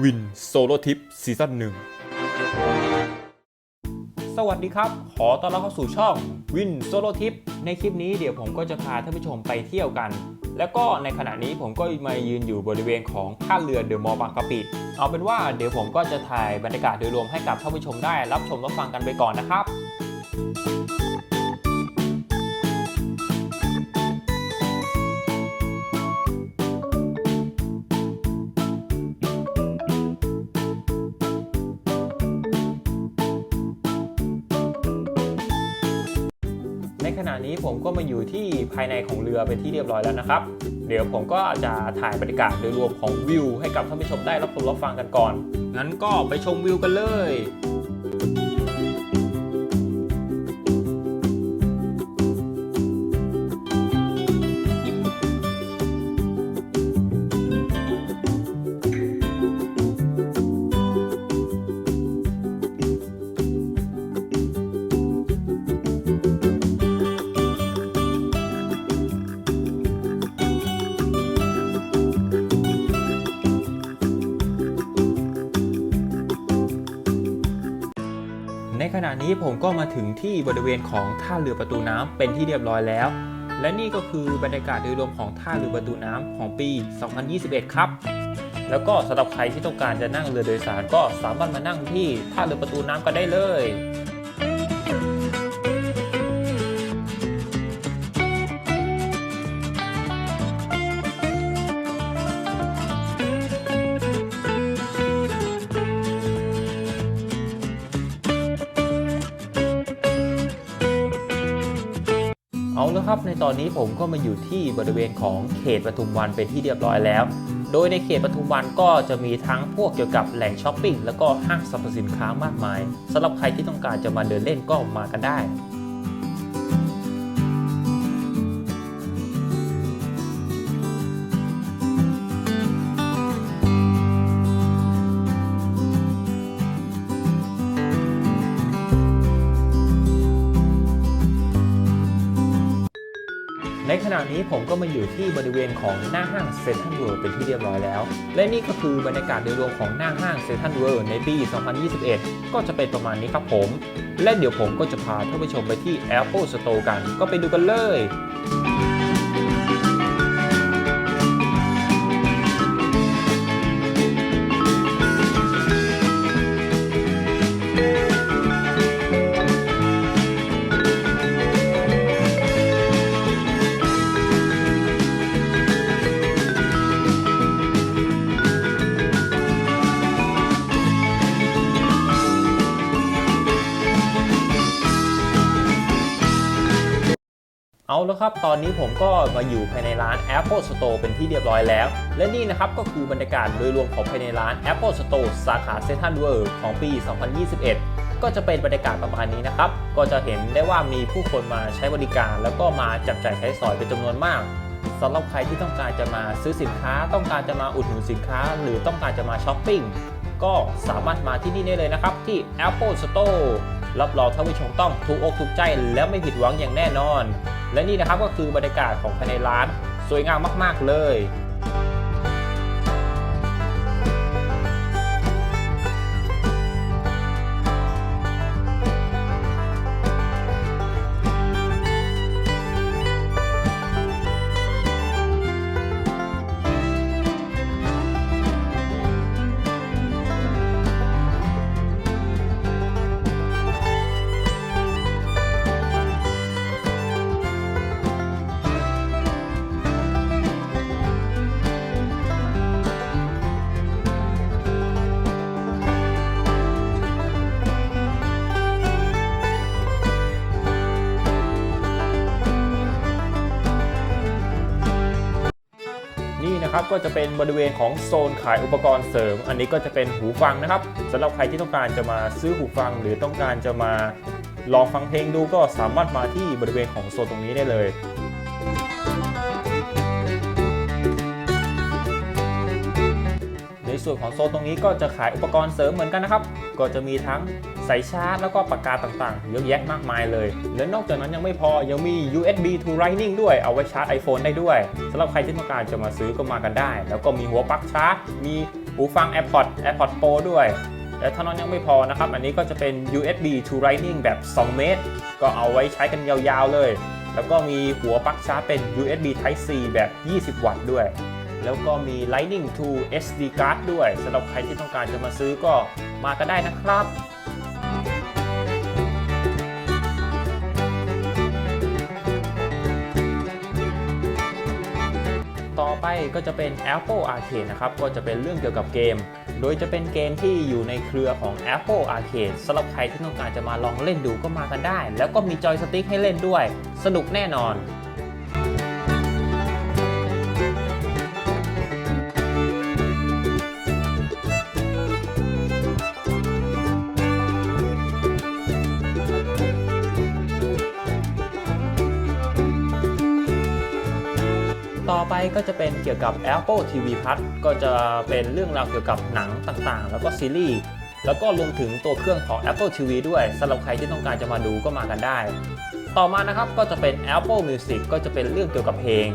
วินโซโลทิปซีซั่นหนึ่งสวัสดีครับ ขอต้อนรับเข้าสู่ช่องวินโซโลทิปในคลิปนี้เดี๋ยวผมก็จะพาท่านผู้ชมไปเที่ยวกัน แล้วก็ในขณะนี้ผมก็มายืนอยู่บริเวณของท่าเรือเดอะมอลล์บางกะปิเอาเป็นว่าเดี๋ยวผมก็จะถ่ายบรรยากาศโดยรวมให้กับท่านผู้ชมได้รับชมรับฟังกันไปก่อนนะครับ ณะนี้ผมก็มาอยู่ที่ภายในของเรือเป็นที่เรียบร้อยแล้วนะครับ เดี๋ยวผมก็จะถ่ายบรรยากาศโดยรวมของวิวให้กับท่านผู้ชมได้รับชมรับฟังกันก่อน งั้นก็ไปชมวิวกันเลย นี้ผมก็มาถึงที่บริเวณของท่าเรือประตูน้ำเป็นที่เรียบร้อยแล้ว และนี่ก็คือบรรยากาศโดยรวมของท่าเรือประตูน้ำของปี 2021 ครับ แล้วก็สำหรับใครที่ต้องการจะนั่งเรือโดยสารก็สามารถมานั่งที่ท่าเรือประตูน้ำก็ได้เลย ครับในตอนนี้ผมก็มาอยู่ที่บริเวณของเขตปทุมวันเป็นที่เรียบร้อยแล้ว โดยในเขตปทุมวันก็จะมีทั้งพวกเกี่ยวกับแหล่งช้อปปิ้งแล้วก็ห้างสรรพสินค้ามากมายสำหรับใครที่ต้องการจะมาเดินเล่นก็มากันได้ นี้ผมก็มาอยู่ที่บริเวณของหน้าห้างเซ็นทรัลเวิลด์เป็นที่เรียบร้อยแล้ว และนี่ก็คือบรรยากาศโดยรวมของหน้าห้างเซ็นทรัลเวิลด์ในปี 2021 ก็จะเป็นประมาณนี้ครับผม และเดี๋ยวผมก็จะพาท่านผู้ชมไปที่ Apple Store กัน ก็ไปดูกันเลย เอาแล้วครับ ตอนนี้ผมก็มาอยู่ภายในร้าน Apple Store เป็นที่เรียบร้อยแล้ว และนี่นะครับก็คือบรรยากาศโดยรวมของภายในร้าน Apple Store สาขาเซ็นทรัลเวิลด์ของปี 2021 ก็จะเป็นบรรยากาศประมาณนี้นะครับ ก็จะเห็นได้ว่ามีผู้คนมาใช้บริการ แล้วก็มาจับจ่ายใช้สอยเป็นจำนวนมากสำหรับใครที่ต้องการจะมาซื้อสินค้า ต้องการจะมาอุดหนุนสินค้า หรือต้องการจะมาช้อปปิ้งก็สามารถมาที่นี่ได้เลยนะครับที่ Apple Store รับรองท่านผู้ชมต้องถูกอกถูกใจ และไม่ผิดหวังอย่างแน่นอน และนี่นะครับก็คือบรรยากาศของภายในร้าน สวยงามมาก ๆ เลย ก็จะเป็นบริเวณของโซนขายอุปกรณ์เสริม อันนี้ก็จะเป็นหูฟังนะครับสำหรับใครที่ต้องการจะมาซื้อหูฟัง หรือต้องการจะมาลองฟังเพลงดูก็สามารถมาที่บริเวณของโซนตรงนี้ได้เลย ส่วนของโซนตรงนี้ก็จะขายอุปกรณ์เสริมเหมือนกันนะครับ ก็จะมีทั้งสายชาร์จ แล้วก็ปากกาต่างๆ เยอะแยะมากมายเลย และนอกจากนั้นยังไม่พอยังมี USB to Lightning ด้วยเอาไว้ชาร์จ iPhone ได้ด้วยสำหรับใครที่ต้องการจะมาซื้อก็มากันได้ แล้วก็มีหัวปลั๊กชาร์จ มีหูฟัง AirPods AirPods Pro ด้วยและเท่านั้นยังไม่พอนะครับ อันนี้ก็จะเป็น USB to Lightning แบบ 2 เมตร ก็เอาไว้ใช้กันยาวๆเลย แล้วก็มีหัวปลั๊กชาร์จเป็น USB Type C แบบ 20 วัตต์ด้วย แล้วก็มี Lightning to SD card ด้วยสำหรับใครที่ต้องการจะมาซื้อก็มากันได้นะครับต่อไปก็จะเป็น Apple Arcade นะครับ ก็จะเป็นเรื่องเกี่ยวกับเกม โดยจะเป็นเกมที่อยู่ในเครือของ Apple Arcade สำหรับใครที่ต้องการจะมาลองเล่นดูก็มากันได้ แล้วก็มีจอยสติ๊กให้เล่นด้วย สนุกแน่นอน ไปก็จะเป็นเกี่ยวกับ Apple TV Plus ก็จะเป็นเรื่องราวเกี่ยวกับหนังต่างๆ แล้วก็ซีรีส์แล้วก็รวมถึงตัวเครื่องของ Apple TV ด้วยสำหรับใครที่ต้องการจะมาดูก็มากันได้ ต่อมานะครับก็จะเป็น Apple Music ก็จะเป็นเรื่องเกี่ยวกับเพลง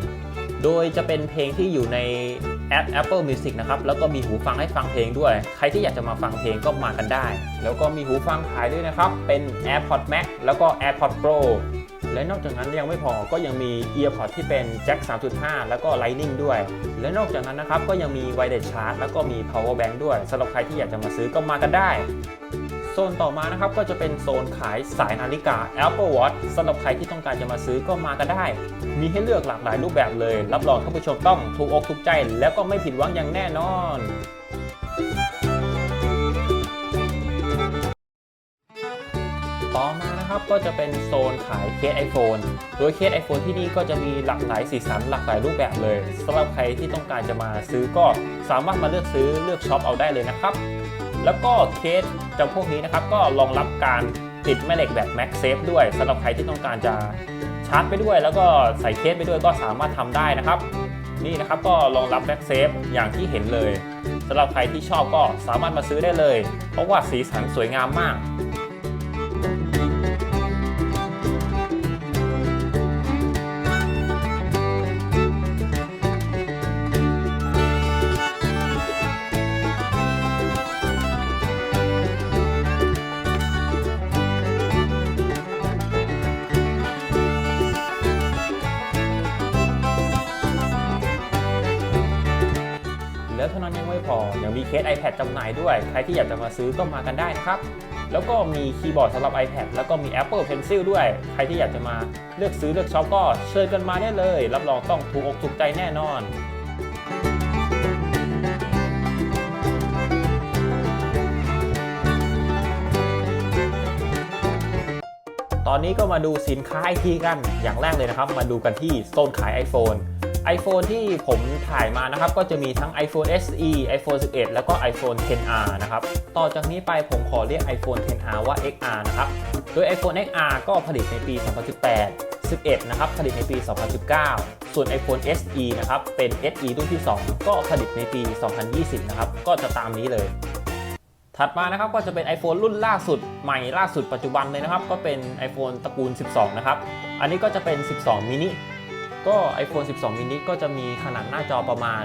โดยจะเป็นเพลงที่อยู่ในแอป Apple Music นะครับ แล้วก็มีหูฟังให้ฟังเพลงด้วย ใครที่อยากจะมาฟังเพลงก็มากันได้ แล้วก็มีหูฟังขายด้วยนะครับ เป็น AirPods Max แล้วก็ AirPods Pro และนอกจากนั้นยังไม่พอก็ยังมี EarPod ที่เป็น Jack 3.5 แล้วก็ Lightning ด้วย และนอกจากนั้นนะครับก็ยังมี Wireless Charge แล้วก็มี Power Bank ด้วยสำหรับใครที่อยากจะมาซื้อก็มากันได้โซนต่อมานะครับก็จะเป็นโซนขายสายนาฬิกา Apple Watch สำหรับใครที่ต้องการจะมาซื้อก็มากันได้ มีให้เลือกหลากหลายรูปแบบเลย รับรองท่านผู้ชมต้องถูกอกถูกใจ แล้วก็ไม่ผิดหวังอย่างแน่นอน นะครับก็จะเป็นโซนขายเคส iPhone โดยเคส iPhone ที่นี่ก็จะมีหลากหลายสีสันหลากหลายรูปแบบเลยสำหรับใครที่ต้องการจะมาซื้อก็สามารถมาเลือกซื้อเลือกช็อปเอาได้เลยนะครับ แล้วก็เคสจำพวกนี้นะครับก็รองรับการติดแม่เหล็กแบบ MagSafe ด้วยสำหรับใครที่ต้องการจะชาร์จไปด้วย แล้วก็ใส่เคสไปด้วยก็สามารถทำได้นะครับ นี่นะครับก็รองรับ MagSafe อย่างที่เห็นเลยสำหรับใครที่ชอบก็สามารถมาซื้อได้เลย เพราะว่าสีสันสวยงามมาก เคส iPad จำหน่ายด้วย ใครที่อยากจะมาซื้อก็มากันได้นะครับ แล้วก็มีคีย์บอร์ดสำหรับ iPad แล้วก็มี Apple Pencil ด้วย ใครที่อยากจะมาเลือกซื้อเลือกช็อปก็เชิญกันมาได้เลย รับรองต้องถูกอกถูกใจแน่นอนตอนนี้ก็มาดูสินค้าไอทีกัน อย่างแรกเลยนะครับ มาดูกันที่โซนขาย iPhone iPhone ที่ผมถ่ายมานะครับ ก็จะมีทั้ง iPhone SE iPhone 11 แล้วก็ iPhone 10R นะครับ ต่อจากนี้ไปผมขอเรียก iPhone 10R ว่า XR นะครับ โดย iPhone XR ก็ผลิตในปี 2018 11 นะครับ ผลิตในปี 2019 ส่วน iPhone SE นะครับ เป็น SE รุ่นที่ 2 ก็ผลิตในปี 2020 นะครับ ก็จะตามนี้เลย ถัดมานะครับ ก็จะเป็น iPhone รุ่นล่าสุดใหม่ล่าสุดปัจจุบันเลยนะครับ ก็เป็น iPhone ตระกูล 12 นะครับ อันนี้ก็จะเป็น 12มินิ ก็ iPhone 12มินิก็จะมีขนาดหน้าจอประมาณ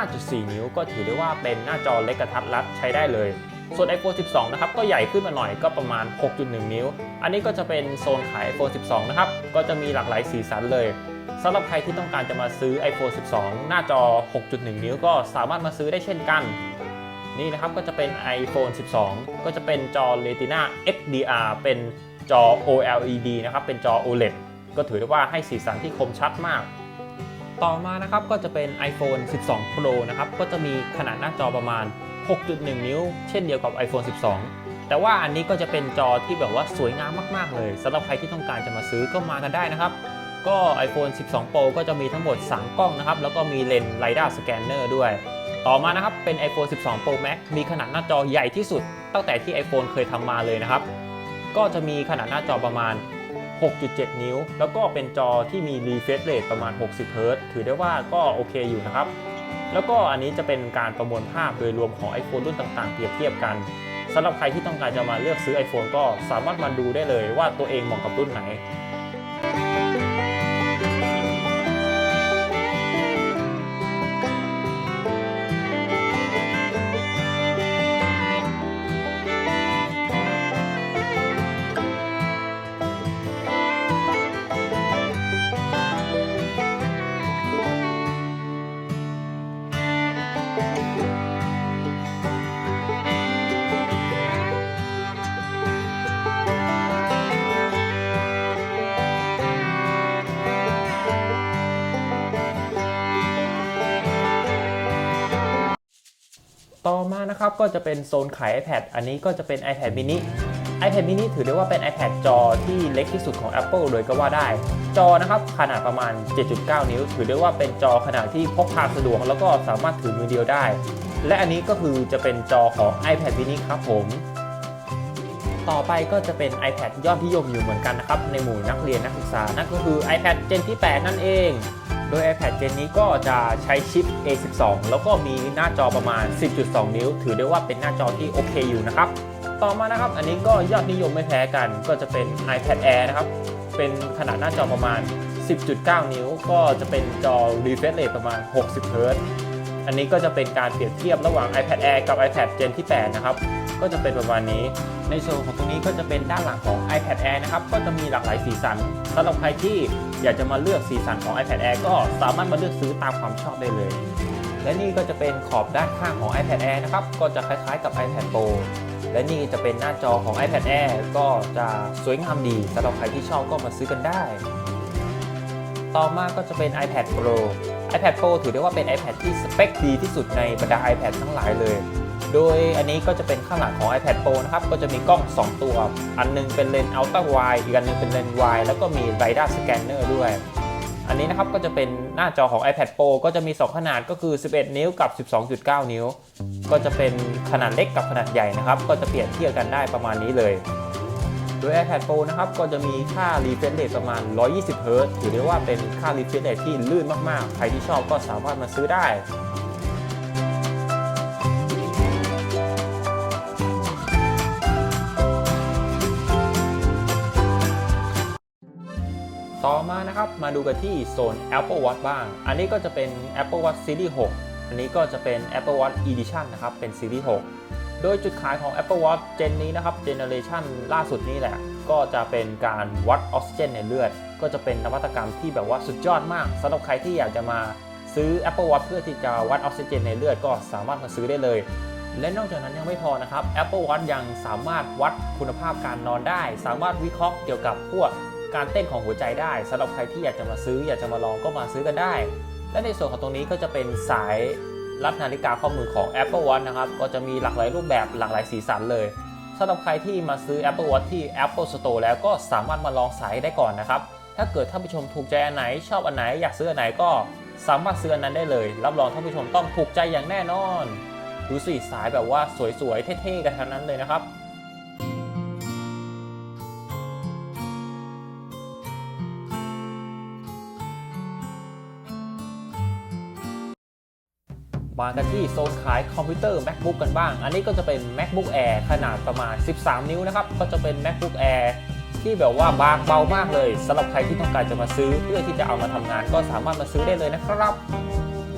5.4 นิ้ว ก็ถือได้ว่าเป็นหน้าจอเล็กกระทัดรัดใช้ได้เลย ส่วน iPhone 12 นะครับ ก็ใหญ่ขึ้นมาหน่อยก็ประมาณ 6.1 นิ้ว อันนี้ก็จะเป็นโซนขาย iPhone 12 นะครับ ก็จะมีหลากหลายสีสันเลยสำหรับใครที่ต้องการจะมาซื้อ iPhone 12 หน้าจอ 6.1 นิ้ว ก็สามารถมาซื้อได้เช่นกัน นี่นะครับก็จะเป็น iPhone 12 ก็จะเป็นจอ Retina XDR เป็นจอ OLED นะครับ เป็นจอ OLED ก็ถือได้ว่าให้สีสันที่คมชัดมาก ต่อมานะครับก็จะเป็น iPhone 12 Pro นะครับก็จะมีขนาดหน้าจอประมาณ 6.1 นิ้ว เช่นเดียวกับ iPhone 12 แต่ว่าอันนี้ก็จะเป็นจอที่แบบว่าสวยงามมาก ๆ เลยสำหรับใครที่ต้องการจะมาซื้อก็มากันได้นะครับ ก็ iPhone 12 Pro ก็จะมีทั้งหมด 3 กล้องนะครับ แล้วก็มีเลนส์ LiDAR Scanner ด้วย ต่อมานะครับ เป็น iPhone 12 Pro Max มีขนาดหน้าจอใหญ่ที่สุด ตั้งแต่ที่ iPhone เคยทำมาเลยนะครับ ก็จะมีขนาดหน้าจอประมาณ 6.7 นิ้ว แล้วก็เป็นจอที่มี refresh rate ประมาณ 60 Hz ถือได้ว่าก็โอเคอยู่นะครับ แล้วก็อันนี้จะเป็นการประมวลภาพโดยรวมของ iPhone รุ่นต่างๆ เปรียบเทียบกันสำหรับใครที่ต้องการจะมาเลือกซื้อ iPhone ก็สามารถมาดูได้เลยว่าตัวเองเหมาะกับรุ่นไหน ต่อมานะครับก็จะเป็นโซนขาย iPad อันนี้ก็จะเป็น iPad mini iPad mini ถือได้ว่าเป็น iPad จอที่เล็กที่สุดของ Apple เลยก็ว่าได้ จอนะครับขนาดประมาณ 7.9 นิ้ว ถือได้ว่าเป็นจอขนาดที่พกพาสะดวก แล้วก็สามารถถือมือเดียวได้ และอันนี้ก็คือจะเป็นจอของ iPad mini ครับผม ต่อไปก็จะเป็น iPad ยอดนิยมอยู่เหมือนกันนะครับในหมู่นักเรียนนักศึกษานั่นก็คือ iPad Gen ที่ 8 นั่นเอง ดย iPad Gen นี้ก็จะใช้ชิป A12 แล้วก็มีหน้าจอประมาณ 10.2 นิ้ว ถือได้ว่าเป็นหน้าจอที่โอเคอยู่นะครับ ต่อมานะครับ อันนี้ก็ยอดนิยมไม่แพ้กัน ก็จะเป็น iPad Air นะครับ เป็นขนาดหน้าจอประมาณ 10.9 นิ้ว ก็จะเป็นจอ refresh rate ประมาณ 60เฮิร์ต อันนี้ก็จะเป็นการเปรียบเทียบระหว่าง iPad Air กับ iPad Gen ที่ 8 นะครับ ก็จะเป็นประมาณนี้ ในโซนของตรงนี้ก็จะเป็นด้านหลังของ iPad Air นะครับ ก็จะมีหลากหลายสีสันสำหรับใครที่อยากจะมาเลือกสีสันของ iPad Air ก็สามารถมาเลือกซื้อตามความชอบได้เลย และนี่ก็จะเป็นขอบด้านข้างของ iPad Air นะครับ ก็จะคล้ายๆกับ iPad Pro และนี่จะเป็นหน้าจอของ iPad Air ก็จะสวยงามดีสำหรับใครที่ชอบก็มาซื้อกันได้ ต่อมาก็จะเป็น iPad Pro iPad Pro ถือได้ว่าเป็น iPad ที่สเปคดีที่สุดในบรรดา iPad ทั้งหลายเลย โดยอันนี้ก็จะเป็นข้างหลังของ iPad Pro นะครับ ก็จะมีกล้อง 2 ตัว อันหนึงเป็นเลนส์ Ultra Wide อีกอันหนึงเป็นเลนส์ Wide แล้วก็มี LiDAR Scanner ด้วย อันนี้นะครับก็จะเป็นหน้าจอของ iPad Pro ก็จะมี 2 ขนาดก็คือ 11 นิ้วกับ 12.9 นิ้ว ก็จะเป็นขนาดเล็กกับขนาดใหญ่นะครับ ก็จะเปรียบเทียบกันได้ประมาณนี้เลย ดย iPad Pro นะครับก็จะมีค่า refresh rate ประมาณ 120เฮิรตซ์ถือได้ว่าเป็นค่า refresh rate ที่ลื่นมากๆ ใครที่ชอบก็สามารถมาซื้อได้ต่อมานะครับมาดูกันที่โซน Apple Watch บ้าง อันนี้ก็จะเป็น Apple Watch Series 6 อันนี้ก็จะเป็น Apple Watch Edition นะครับ เป็น Series 6 โดยจุดขายของ Apple Watch เจนนี้นะครับเจเนอเรชันล่าสุดนี้แหละ ก็จะเป็นการวัดออกซิเจนในเลือด ก็จะเป็นนวัตกรรมที่แบบว่าสุดยอดมากสำหรับใครที่อยากจะมาซื้อ Apple Watch เพื่อที่จะวัดออกซิเจนในเลือดก็สามารถมาซื้อได้เลย และนอกจากนั้นยังไม่พอนะครับ Apple Watch ยังสามารถวัดคุณภาพการนอนได้ สามารถวิเคราะห์เกี่ยวกับพวกการเต้นของหัวใจได้สำหรับใครที่อยากจะมาซื้อ อยากจะมาลองก็มาซื้อกันได้ และในส่วนของตรงนี้ก็จะเป็นสาย รับนาฬิกาข้อมือของ Apple Watch นะครับ ก็จะมีหลากหลายรูปแบบหลากหลายสีสันเลยสำหรับใครที่มาซื้อ Apple Watch ที่ Apple Store แล้วก็สามารถมาลองใส่ได้ก่อนนะครับ ถ้าเกิดท่านผู้ชมถูกใจอันไหน ชอบอันไหนอยากซื้ออันไหนก็สามารถซื้ออันนั้นได้เลย รับรองท่านผู้ชมต้องถูกใจอย่างแน่นอน ดูสิสายแบบว่าสวยๆเท่ๆกันทั้งนั้นเลยนะครับ มากันที่โซนขายคอมพิวเตอร์ MacBook กันบ้าง อันนี้ก็จะเป็น MacBook Air ขนาดประมาณ 13 นิ้วนะครับ ก็จะเป็น MacBook Air ที่แบบว่าบางเบามากเลยสำหรับใครที่ต้องการจะมาซื้อเพื่อที่จะเอามาทำงานก็สามารถมาซื้อได้เลยนะครับ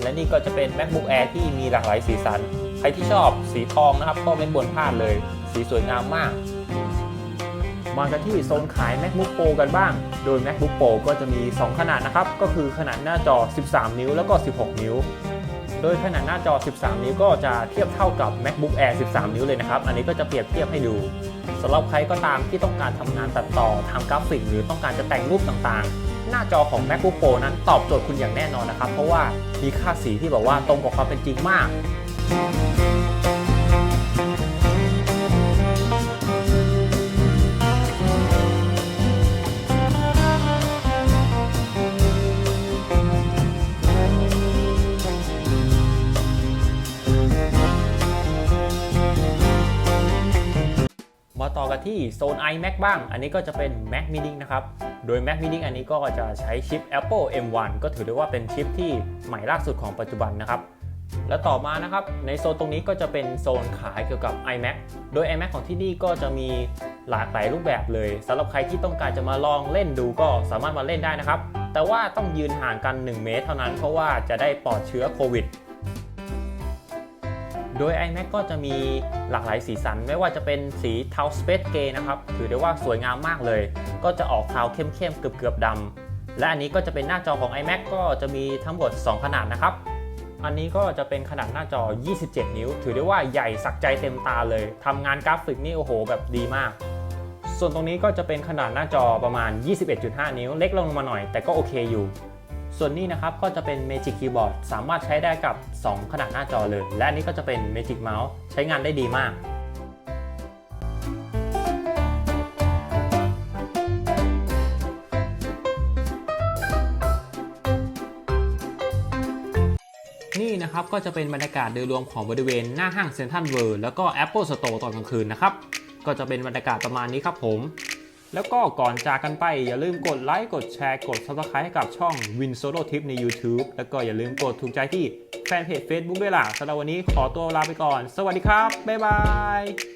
และนี่ก็จะเป็น MacBook Air ที่มีหลากหลายสีสัน ใครที่ชอบสีทองนะครับ ก็ไม่ควรพลาดเลย สีสวยงามมาก มากันที่โซนขาย MacBook Pro กันบ้าง โดย MacBook Pro ก็จะมี 2 ขนาดนะครับ ก็คือขนาดหน้าจอ 13 นิ้วแล้วก็ 16 นิ้ว ดยขนาดหน้าจอ 13 นิ้วก็จะเทียบเท่ากับ MacBook Air 13 นิ้วเลยนะครับ อันนี้ก็จะเปรียบเทียบให้ดูสำหรับใครก็ตามที่ต้องการทำงานตัดต่อทำกราฟิก หรือต้องการจะแต่งรูปต่างๆ หน้าจอของ MacBook Pro นั้นตอบโจทย์คุณอย่างแน่นอนนะครับ เพราะว่ามีค่าสีที่แบบว่าตรงกับความเป็นจริงมาก มาต่อกันที่โซน iMac บ้าง อันนี้ก็จะเป็น Mac Mini นะครับ โดย Mac Mini อันนี้ก็จะใช้ชิป Apple M1 ก็ถือได้ว่าเป็นชิปที่ใหม่ล่าสุดของปัจจุบันนะครับ และต่อมานะครับ ในโซนตรงนี้ก็จะเป็นโซนขายเกี่ยวกับ iMac โดย iMac ของที่นี่ก็จะมีหลากหลายรูปแบบเลยสำหรับใครที่ต้องการจะมาลองเล่นดูก็สามารถมาเล่นได้นะครับ แต่ว่าต้องยืนห่างกัน 1 เมตรเท่านั้นเพราะว่าจะได้ปลอดเชื้อโควิด โดย iMac ก็จะมีหลากหลายสีสัน ไม่ว่าจะเป็นสีเทาสเปซเกย์นะครับถือได้ว่าสวยงามมากเลย ก็จะออกเทาเข้มๆเกือบๆดำและอันนี้ก็จะเป็นหน้าจอของ iMac ก็จะมีทั้งหมด 2 ขนาดนะครับอันนี้ก็จะเป็นขนาดหน้าจอ 27 นิ้ว ถือได้ว่าใหญ่สักใจเต็มตาเลย ทำงานกราฟิกนี่โอ้โห แบบดีมาก ส่วนตรงนี้ก็จะเป็นขนาดหน้าจอประมาณ 21.5 นิ้ว เล็กลงมาหน่อย แต่ก็โอเคอยู่ ส่วนนี้นะครับก็จะเป็น Magic Keyboard สามารถใช้ได้กับ 2 ขนาดหน้าจอเลย และนี้ก็จะเป็น Magic Mouse ใช้งานได้ดีมากนี่นะครับก็จะเป็นบรรยากาศโดยรวมของบริเวณหน้าห้างเซ็นทรัลเวิลด์แล้วก็ Apple Store ตอนกลางคืนนะครับ ก็จะเป็นบรรยากาศประมาณนี้ครับผม แล้วก็ก่อนจากกันไปอย่าลืมกดไลค์กดแชร์กด Subscribe ให้กับช่อง Win Solo Tip ใน YouTube แล้วก็อย่าลืมกดถูกใจที่แฟนเพจ Facebook ด้วยล่ะสำหรับวันนี้ขอตัวลาไปก่อน สวัสดีครับ บ๊ายบาย